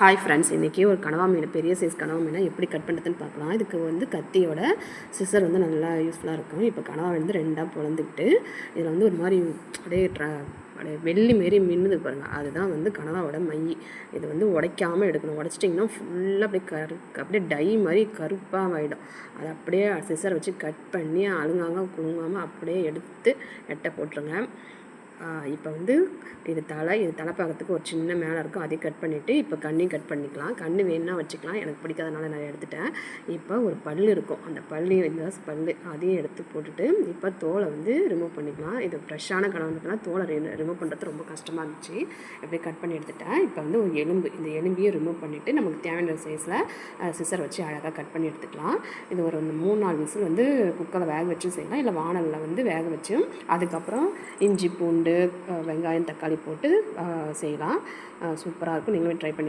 Hi friends இன்றைக்கி ஒரு கனவா மீன் பெரிய சைஸ் கனவா மீனை எப்படி கட் பண்ணுறதுன்னு பார்க்கலாம். இதுக்கு வந்து கத்தியோட சிசர் வந்து நல்லா யூஸ்ஃபுல்லாக இருக்கும். இப்போ கனவா வந்து ரெண்டாக பொழந்துக்கிட்டு இதில் வந்து ஒரு மாதிரி அப்படியே ட்ரா அப்படியே வெள்ளி மாரி மின்னுது பாருங்கள் அதுதான் வந்து கனவாவோட மை. இது வந்து உடைக்காமல் எடுக்கணும். உடச்சிட்டிங்கன்னா ஃபுல்லாக அப்படியே கரு அப்படியே டை மாதிரி கருப்பாக ஆகிடும் அதை அப்படியே சிசர் வச்சு கட் பண்ணி அழுங்காங்க குழுங்காமல் அப்படியே எடுத்து எட்டை போட்டுருங்க. இப்போ வந்து இது தலை இது தலைப்பாக்கத்துக்கு ஒரு சின்ன மேலே இருக்கும். அதையும் கட் பண்ணிவிட்டு இப்போ கண்ணையும் கட் பண்ணிக்கலாம். கண் வேணும்னா வச்சுக்கலாம். எனக்கு பிடிக்காதனால நான் எடுத்துட்டேன். இப்போ ஒரு பல் இருக்கும். அந்த பல்லையும் இந்த பல் அதையும் எடுத்து போட்டுட்டு இப்போ தோலை வந்து ரிமூவ் பண்ணிக்கலாம். இது ஃப்ரெஷ்ஷான கணவனுக்குனா தோலை ரிமூவ் பண்ணுறது ரொம்ப கஷ்டமாக இருந்துச்சு. எப்படி கட் பண்ணி எடுத்துட்டேன். இப்போ வந்து ஒரு எலும்பு இந்த எலும்பையும் ரிமூவ் பண்ணிவிட்டு நமக்கு தேவையான சைஸில் சிசர் வச்சு அழகாக கட் பண்ணி எடுத்துக்கலாம். இது ஒரு மூணு நாலு விசில் வந்து குக்கரில் வேக வச்சும் செய்யலாம். இல்லை வானலில் வந்து வேக வச்சு அதுக்கப்புறம் இஞ்சி பூண்டு பூண்டு வெங்காயம் தக்காளி போட்டு செய்யலாம். சூப்பராக இருக்கும். நீங்களும் ட்ரை பண்ணி